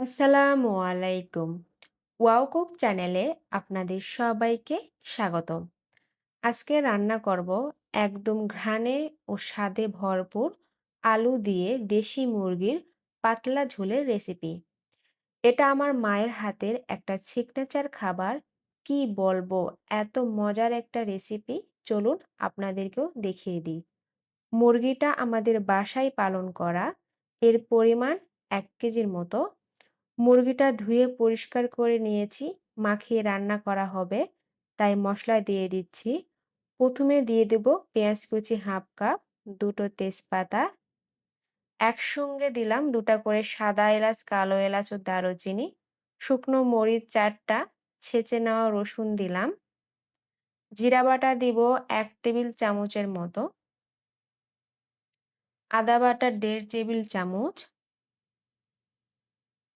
আসসালামু আলাইকুম। Wow cook চ্যানেলে আপনাদের সবাইকে স্বাগতম। আজকে রান্না করব একদম ঘ্রাণে ও স্বাদে ভরপুর আলু দিয়ে দেশি মুরগির পাতলা ঝোলের রেসিপি। এটা আমার মায়ের হাতের একটা সিগনেচার খাবার। কি বলব, এত মজার একটা রেসিপি। চলুন আপনাদেরকেও দেখিয়ে দিই। মুরগিটা আমাদের বাসায় পালন করা। এর পরিমাণ এক কেজির মতো মুরগিটা ধুয়ে পরিষ্কার করে নিয়েছি, মাখিয়ে রান্না করা হবে, তাই মশলা দিয়ে দিচ্ছি। প্রথমে দিয়ে দেব পেঁয়াজ কুচি হাফ কাপ, দুটো তেজপাতা। একসঙ্গে দিলাম দুটা করে সাদা এলাচ, কালো এলাচ ও দারুচিনি। শুকনো মরিচ চারটা, ছেঁচে নেওয়া রসুন দিলাম। জিরা বাটা দিব এক টেবিল চামচের মতো। আদা বাটা দেড় টেবিল চামচ।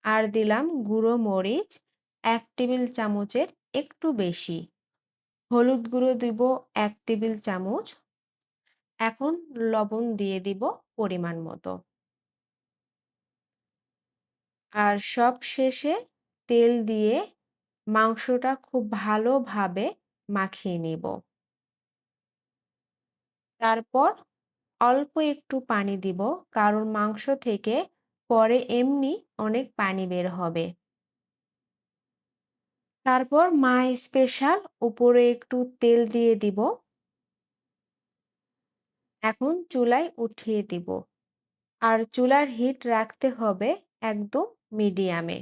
আর দিলাম গুঁড়ো মরিচ, এক টেবিল চামচের একটু বেশি। হলুদ গুঁড়ো দিব এক টেবিল চামচ। এখন লবণ দিয়ে দিব পরিমাণ মতো। আর সব শেষে তেল দিয়ে মাংসটা খুব ভালোভাবে মাখিয়ে নেব। তারপর অল্প একটু পানি দিব, কারণ মাংস থেকে পরে এমনি অনেক পানি বের হবে। তারপর মা স্পেশাল উপরে একটু তেল দিয়ে দিব। এখন চুলায় উঠিয়ে দিব। আর চুলার হিট রাখতে হবে একদম মিডিয়ামে।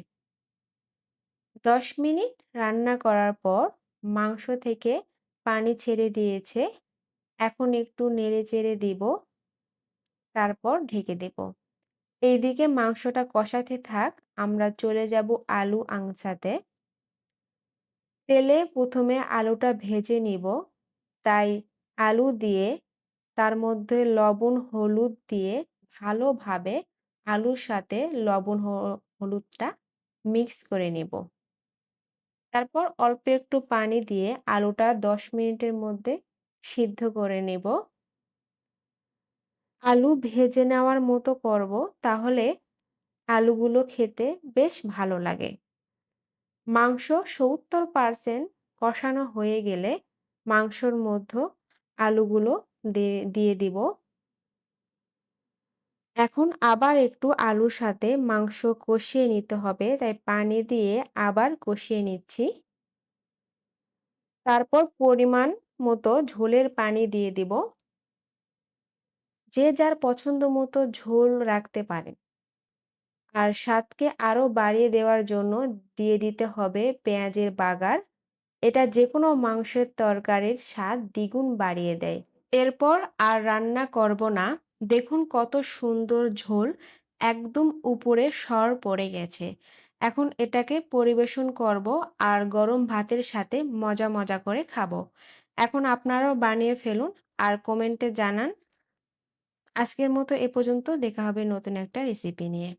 দশ মিনিট রান্না করার পর মাংস থেকে পানি ছেড়ে দিয়েছে। এখন একটু নেড়ে চেড়ে দিব। তারপর ঢেকে দেব। এইদিকে মাংসটা কষাতে থাক, আমরা চলে যাব আলু আংসাতে তেলে প্রথমে আলুটা ভেজে নিব। তাই আলু দিয়ে, তার মধ্যে লবণ, হলুদ দিয়ে ভালোভাবে আলুর সাথে লবণ হলুদটা মিক্স করে নেব। তারপর অল্প একটু পানি দিয়ে আলুটা দশ মিনিটের মধ্যে সিদ্ধ করে নেব। আলু ভেজে নেওয়ার মতো করব, তাহলে আলুগুলো খেতে বেশ ভালো লাগে। মাংস সত্তর পারসেন্ট কষানো হয়ে গেলে মাংসর মধ্যে আলুগুলো দিয়ে দিব। এখন আবার একটু আলুর সাথে মাংস কষিয়ে নিতে হবে, তাই পানি দিয়ে আবার কষিয়ে নিচ্ছি। তারপর পরিমাণ মতো ঝোলের পানি দিয়ে দিব। যে যার পছন্দ মতো ঝোল রাখতে পারেন আর স্বাদকে আরও বাড়িয়ে দেওয়ার জন্য দিয়ে দিতে হবে পেঁয়াজের বাগার। এটা যে কোনো মাংসের তরকারির স্বাদ দ্বিগুণ বাড়িয়ে দেয়। এরপর আর রান্না করব না। দেখুন কত সুন্দর ঝোল। একদম উপরে সর পড়ে গেছে। এখন এটাকে পরিবেশন করব আর গরম ভাতের সাথে মজা মজা করে খাব। এখন আপনারাও বানিয়ে ফেলুন আর কমেন্টে জানান আজকের মতো এ পর্যন্ত দেখা হবে নতুন একটা রেসিপি নিয়ে।